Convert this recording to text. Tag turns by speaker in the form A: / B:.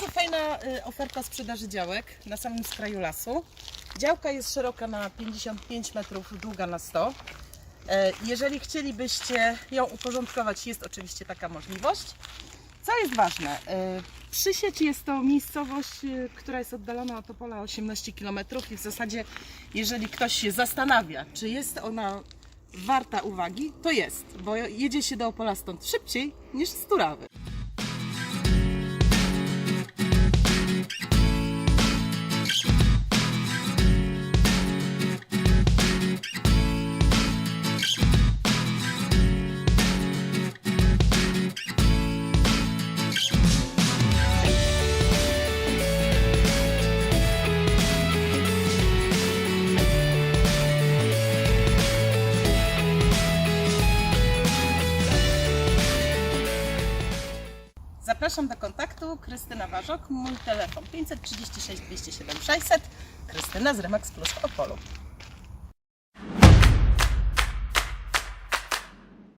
A: Pierwsza y, oferta sprzedaży działek na samym skraju lasu. Działka jest szeroka na 55 metrów, długa na 100. E, Jeżeli chcielibyście ją uporządkować, jest oczywiście taka możliwość. Co jest ważne? e, Przy sieci jest to miejscowość, e, która jest oddalona od Opola 18 km i w zasadzie, jeżeli ktoś się zastanawia, czy jest ona warta uwagi, to jest, bo jedzie się do Opola stąd szybciej niż z Turawy. Zapraszam do kontaktu. Krystyna Warzok, mój telefon 536 207 600. Krystyna z Remax Plus w Opolu.